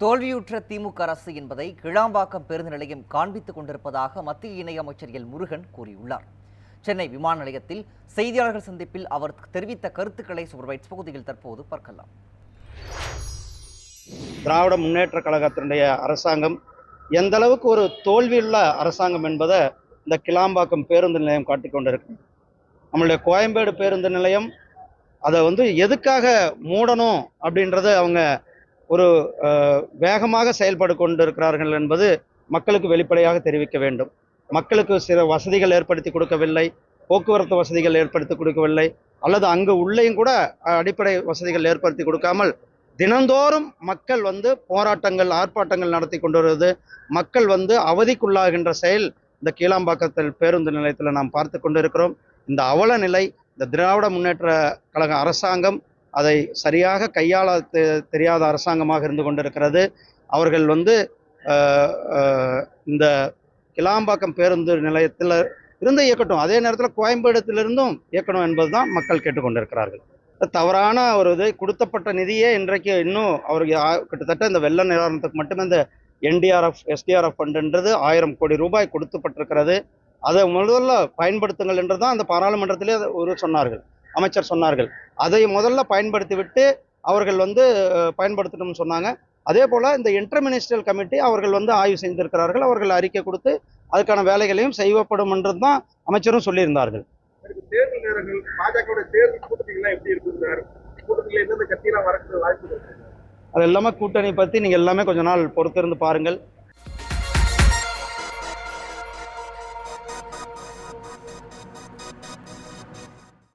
தோல்வியுற்ற திமுக அரசு என்பதை கிளாம்பாக்கம் பேருந்து நிலையம் காண்பித்துக் கொண்டிருப்பதாக மத்திய இணையமைச்சர் எல் முருகன் கூறியுள்ளார். சென்னை விமான நிலையத்தில் செய்தியாளர்கள் சந்திப்பில் அவர் தெரிவித்த கருத்துக்களை சூப்பர்வைட்ஸ் பகுதியில் தற்போது பார்க்கலாம். திராவிட முன்னேற்ற கழகத்தினுடைய அரசாங்கம் எந்த அளவுக்கு ஒரு தோல்வியுள்ள அரசாங்கம் என்பதை இந்த கிளாம்பாக்கம் பேருந்து நிலையம் காட்டிக்கொண்டிருக்கு நம்மளுடைய கோயம்பேடு பேருந்து நிலையம் அதை வந்து எதுக்காக மூடணும் அப்படின்றத அவங்க ஒரு வேகமாக செயல்பட்டு கொண்டிருக்கிறார்கள் என்பது மக்களுக்கு வெளிப்படையாக தெரிவிக்க வேண்டும். மக்களுக்கு சில வசதிகள் ஏற்படுத்தி கொடுக்கவில்லை போக்குவரத்து வசதிகள் ஏற்படுத்தி கொடுக்கவில்லை அல்லது அங்கு உள்ளேயும் கூட அடிப்படை வசதிகள் ஏற்படுத்தி கொடுக்காமல் தினந்தோறும் மக்கள் வந்து போராட்டங்கள் ஆர்ப்பாட்டங்கள் நடத்தி கொண்டு வருவது மக்கள் வந்து அவதிக்குள்ளாகின்ற செயல் இந்த கீழாம்பாக்கத்தில் பேருந்து நிலையத்தில் நாம் பார்த்து கொண்டிருக்கிறோம். இந்த அவல நிலை இந்த திராவிட முன்னேற்ற கழக அரசாங்கம் அதை சரியாக கையாள தெ- தெரியாத அரசாங்கமாக இருந்து கொண்டிருக்கிறது. அவர்கள் வந்து இந்த கிளாம்பாக்கம் பேருந்து நிலையத்தில் இருந்து இயக்கட்டும் அதே நேரத்தில் கோயம்பேடுத்திலிருந்தும் இயக்கணும் என்பதுதான் மக்கள் கேட்டுக்கொண்டிருக்கிறார்கள். தவறான ஒரு இது கொடுத்தப்பட்ட நிதியே இன்றைக்கு இன்னும் அவருக்கு கிட்டத்தட்ட இந்த வெள்ள நிவாரணத்துக்கு மட்டுமே இந்த என்டிஆர்எஃப் எஸ்டிஆர்எஃப் ஃபண்டுன்றது ஆயிரம் கோடி ரூபாய் கொடுத்துப்பட்டிருக்கிறது. அதை முதல்ல பயன்படுத்துங்கள் என்று தான் அந்த பாராளுமன்றத்திலே அது ஒரு சொன்னார்கள். அமைச்சர் சொன்னார்கள். அதை முதல்ல பயன்படுத்தி விட்டு அவர்கள் வந்து பயன்படுத்தணும்னு சொன்னாங்க. அதே போல் இந்த இன்டர் மினிஸ்ட்ரியல் கமிட்டி அவர்கள் வந்து ஆய்வு செய்திருக்கிறார்கள். அவர்கள் அறிக்கை கொடுத்து அதுக்கான வேலைகளையும் செய்யப்படும் என்றது தான் அமைச்சரும் சொல்லியிருந்தார்கள். தேர்தல் நேரங்கள் பாஜக தேர்தல் எப்படி இருக்குங்கிறார் கூட்டணியில எந்தெந்த கட்சியெல்லாம் வரக்கூடிய வாய்ப்பு இருக்கு? அது எல்லாமே கூட்டணி பற்றி நீங்கள் எல்லாமே கொஞ்ச நாள் பொறுத்திருந்து பாருங்கள்.